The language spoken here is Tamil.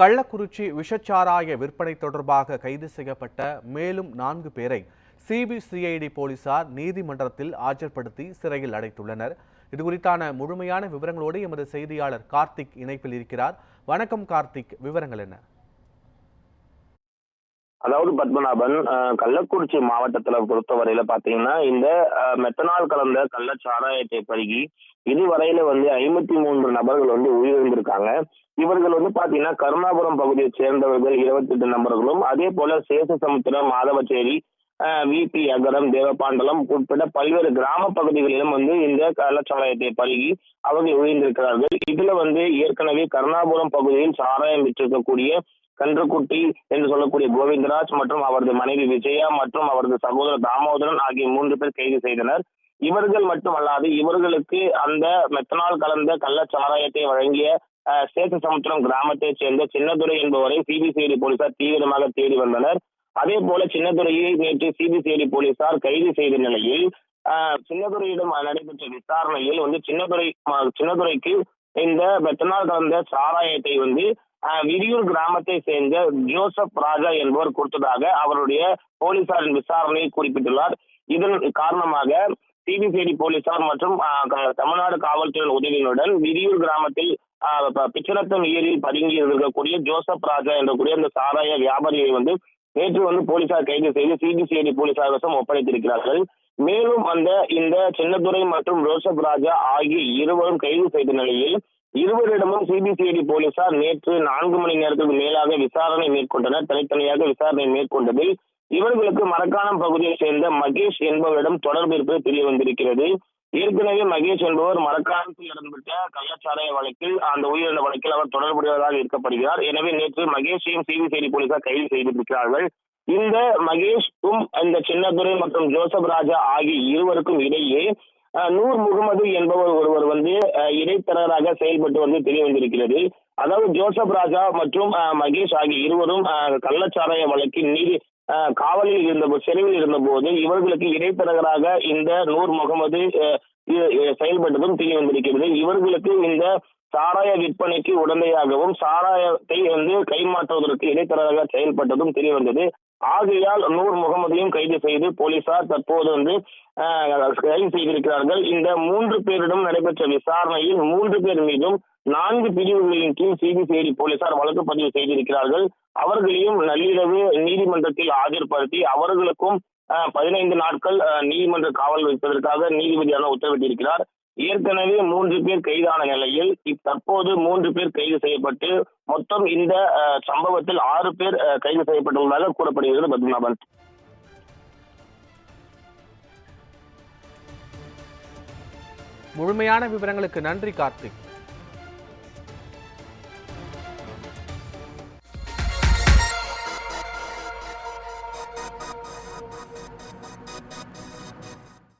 கள்ளக்குறிச்சி விஷச்சாராய விற்பனை தொடர்பாக கைது செய்யப்பட்ட மேலும் நான்கு பேரை சிபிசிஐடி போலீசார் நீதிமன்றத்தில் ஆஜர்படுத்தி சிறையில் அடைத்துள்ளனர். இது குறித்தான முழுமையான விவரங்களோடு எமது செய்தியாளர் கார்த்திக் இணைப்பில் இருக்கிறார். வணக்கம் கார்த்திக் விவரங்கள் என்ன? அதாவது பத்மநாபன் அஹ், கள்ளக்குறிச்சி மாவட்டத்துல பொறுத்தவரையில பாத்தீங்கன்னா இந்த அஹ், மெத்தனால் கலந்த கள்ள சாராயத்தை பருகி இதுவரையில வந்து ஐம்பத்தி மூன்று நபர்கள் வந்து உயிரிழந்திருக்காங்க. இவர்கள் வந்து பாத்தீங்கன்னா கருணாபுரம் பகுதியைச் சேர்ந்தவர்கள் இருபத்தி எட்டு நபர்களும் அதே போல சேஷசமுத்திரம் மாதவச்சேரி விபி அகரம் தேவபாண்டலம் உட்பட பல்வேறு கிராம பகுதிகளிலும் வந்து இந்த கள்ளச்சாராயத்தை பருகி அவர்கள் உயிர்ந்திருக்கிறார்கள் இதுல வந்து ஏற்கனவே கருணாபுரம் பகுதியில் சாராயம் விற்றிருக்கக்கூடிய கன்றுக்குட்டி என்று சொல்லக்கூடிய கோவிந்தராஜ் மற்றும் அவரது மனைவி விஜயா மற்றும் அவரது சகோதரர் தாமோதரன் ஆகிய மூன்று பேர் கைது செய்தனர். இவர்கள் மட்டுமல்லாது இவர்களுக்கு அந்த மெத்தனால் கலந்த கள்ள சாராயத்தை வழங்கிய அஹ், கிராமத்தைச் சேர்ந்த சின்னதுரை என்பவரை சிபிசிஐடி போலீசார் தீவிரமாக தேடி வந்தனர். அதே போல சின்னதுரையை நேற்று சிபிசிஐடி போலீசார் கைது செய்த நிலையில் சின்னதுரையிடம் நடைபெற்ற விசாரணையில் வந்து சின்னதுரை சின்னதுரைக்கு இந்த மெத்தனால் கலந்த சாராயத்தை வந்து விரியூர் கிராமத்தை சேர்ந்த ஜோசப் ராஜா என்பவர் கொடுத்ததாக அவருடைய போலீசாரின் விசாரணையை குறிப்பிட்டுள்ளார். இதன் காரணமாக சிபிசிஐடி போலீசார் மற்றும் தமிழ்நாடு காவல்துறை உதவியுடன் விரியூர் கிராமத்தில் பிச்சரத்தம் ஏரியில் பதுங்கி இருக்கக்கூடிய ஜோசப் ராஜா என்றக்கூடிய அந்த சாராய வியாபாரியை வந்து நேற்று வந்து போலீசார் கைது செய்து சிபிசிஐடி போலீசார் வசம் ஒப்படைத்திருக்கிறார்கள். மேலும் அந்த இந்த சின்னதுரை மற்றும் ஜோசப் ராஜா ஆகிய இருவரும் கைது செய்த நிலையில் இருவரிடமும் சிபிசிஐடி போலீசார் நேற்று நான்கு மணி நேரத்துக்கு மேலாக விசாரணை மேற்கொண்டனர். தனித்தனியாக விசாரணை மேற்கொண்டதில் இவர்களுக்கு மரக்காணம் பகுதியைச் சேர்ந்த மகேஷ் என்பவரிடம் தொடர்பு இருப்பது தெரிய வந்திருக்கிறது ஏற்கனவே மகேஷ் என்பவர் மரக்காணத்தில் இடம்பெற்ற கள்ளச்சாராய வழக்கில் அந்த உயிரிழந்த வழக்கில் அவர் தொடர்புடையவராக இருக்கப்படுகிறார். எனவே நேற்று மகேஷையும் சிபிசிஐடி போலீசார் கைது செய்திருக்கிறார்கள். இந்த மகேஷும் இந்த சின்னதுரை மற்றும் ஜோசப் ராஜா ஆகிய இருவருக்கும் இடையே நூர் முகமது என்பவர் ஒருவர் வந்து இடைத்தரகராக செயல்பட்டு வந்து தெரிய வந்திருக்கிறது. அதாவது ஜோசப் ராஜா மற்றும் மகேஷ் ஆகிய இருவரும் கள்ளச்சாராய வழக்கில் நீதி காவலில் இருந்த சிறையில் இருந்தபோது இவர்களுக்கு இடைத்தரகராக இந்த நூர் முகமது செயல்பட்டதும் தெரிய வந்திருக்கிறது. இவர்களுக்கு இந்த சாராய விற்பனைக்கு உடந்தையாகவும் சாராயத்தை வந்து கைமாற்றுவதற்கு இடைத்தரகராக செயல்பட்டதும் தெரிய வந்தது. ஆகையால் நூர் முகமதையும் கைது செய்து போலீசார் தற்போது வந்து கைது செய்திருக்கிறார்கள். இந்த மூன்று பேரிடம் நடைபெற்ற விசாரணையில் மூன்று பேர் மீதும் நான்கு பிரிவுகளின் கீழ் சிபிசிஐடி போலீசார் வழக்கு பதிவு செய்திருக்கிறார்கள். அவர்களையும் நள்ளிரவு நீதிமன்றத்தில் ஆஜர்படுத்தி அவர்களுக்கும் பதினைந்து நாட்கள் நீதிமன்ற காவல் வைப்பதற்காக நீதிபதியான உத்தரவிட்டிருக்கிறார். ஏற்கனவே மூன்று பேர் கைதான நிலையில் தற்போது மூன்று பேர் கைது செய்யப்பட்டு மொத்தம் இந்த சம்பவத்தில் ஆறு பேர் கைது செய்யப்பட்டுள்ளதாக கூறப்படுகிறது பத்மநாபன். முழுமையான விவரங்களுக்கு நன்றி கார்த்திக்.